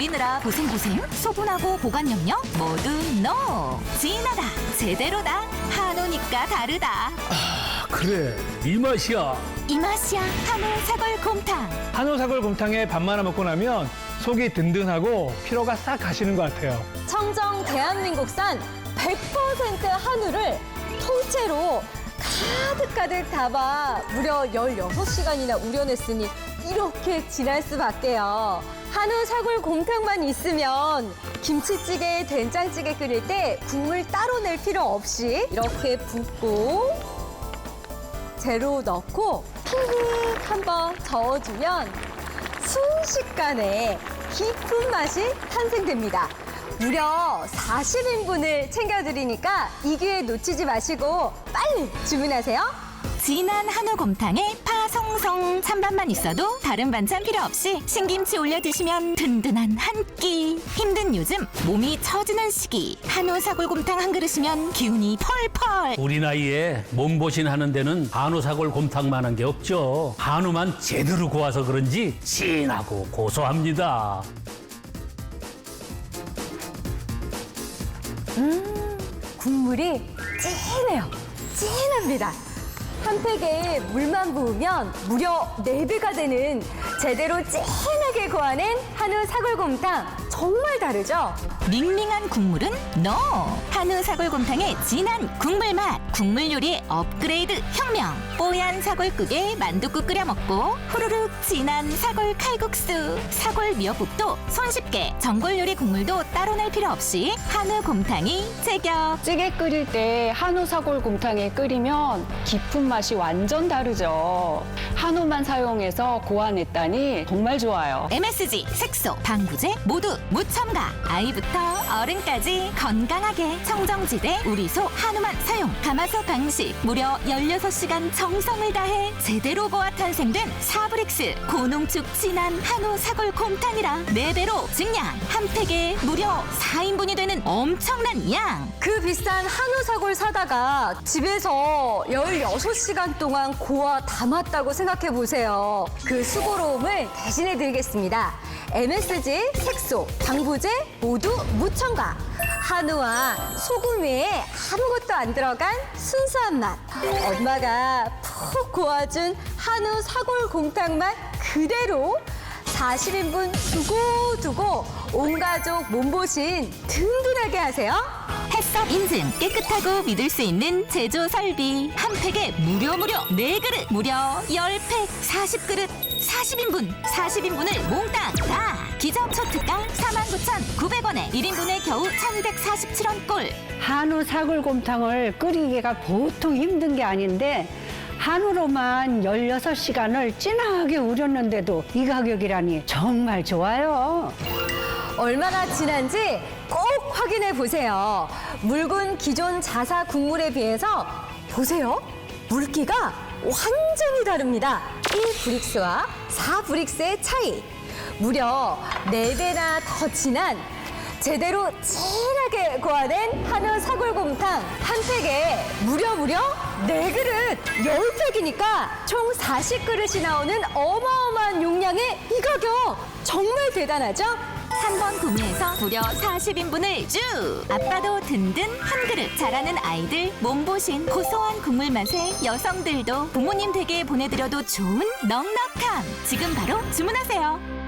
우리느라 고생고생. 소분하고 보관 영역 모두 노. 진하다. 제대로다. 한우니까 다르다. 그래. 이 맛이야. 이 맛이야. 한우 사골 곰탕. 한우 사골 곰탕에 밥만 하나 먹고 나면 속이 든든하고 피로가 싹 가시는 것 같아요. 청정 대한민국산 100% 한우를 통째로 가득가득 담아 무려 16시간이나 우려냈으니 이렇게 진할 수밖에요. 한우 사골 곰탕만 있으면 김치찌개, 된장찌개 끓일 때 국물 따로 낼 필요 없이 이렇게 붓고 재료 넣고 푹 한번 저어주면 순식간에 깊은 맛이 탄생됩니다. 무려 40인분을 챙겨드리니까 이 기회 놓치지 마시고 빨리 주문하세요. 진한 한우곰탕에 파송송 찬밥만 있어도 다른 반찬 필요 없이 신김치 올려 드시면 든든한 한 끼. 힘든 요즘 몸이 처지는 시기 한우 사골곰탕 한 그릇이면 기운이 펄펄. 우리 나이에 몸보신 하는 데는 한우 사골 곰탕만한 게 없죠. 한우만 제대로 구워서 그런지 진하고 고소합니다. 국물이 진해요. 진합니다. 한 팩에 물만 부으면 무려 네배가 되는 제대로 진하게 구워낸 한우 사골곰탕. 정말 다르죠? 밍밍한 국물은 노! 한우 사골곰탕의 진한 국물 맛! 국물 요리의 업그레이드 혁명! 뽀얀 사골국에 만둣국 끓여 먹고 후루룩 진한 사골 칼국수! 사골 미역국도 손쉽게 전골 요리 국물도 따로 낼 필요 없이 한우 곰탕이 제격! 찌개 끓일 때 한우 사골 곰탕에 끓이면 깊은 맛이 완전 다르죠. 한우만 사용해서 고안했다니 정말 좋아요. MSG, 색소, 방부제 모두 무첨가 아이부터 어른까지 건강하게 청정지대 우리소 한우만 사용 가마솥 방식 무려 16시간 정성을 다해 제대로 고아 탄생된 사브릭스 고농축 진한 한우 사골 곰탕이라 4배로 증량 한 팩에 무려 4인분이 되는 엄청난 양 그 비싼 한우 사골 사다가 집에서 16시간 동안 고아 담았다고 생각해 보세요. 그 수고로움을 대신해 드리겠습니다. MSG, 색소, 방부제 모두 무첨가. 한우와 소금 외에 아무것도 안 들어간 순수한 맛. 엄마가 푹 고아준 한우 사골 곰탕 맛 그대로 40인분 두고두고 온 가족 몸보신 든든하게 하세요. 햇섭 인증 깨끗하고 믿을 수 있는 제조 설비. 한 팩에 무려 무려 네그릇. 무려 10팩. 40그릇. 40인분. 40인분을 몽땅 다 기적 초특가 49,900원에 1인분에 겨우 1,247원 꼴. 한우 사골곰탕을 끓이기가 보통 힘든 게 아닌데 한우로만 16시간을 진하게 우렸는데도 이 가격이라니 정말 좋아요. 얼마나 진한지 꼭 확인해 보세요. 묽은 기존 자사 국물에 비해서 보세요. 물기가 완전히 다릅니다. 1브릭스와 4브릭스의 차이. 무려 네배나 더 진한 제대로 진하게 고아낸 한우 사골곰탕 한 팩에 무려 무려 네그릇 10팩이니까 총 40그릇이 나오는 어마어마한 용량의 이 가격 정말 대단하죠? 한 번 구매해서 무려 40인분을 쭉! 아빠도 든든 한 그릇 잘하는 아이들 몸보신 고소한 국물 맛에 여성들도 부모님 댁에 보내드려도 좋은 넉넉함 지금 바로 주문하세요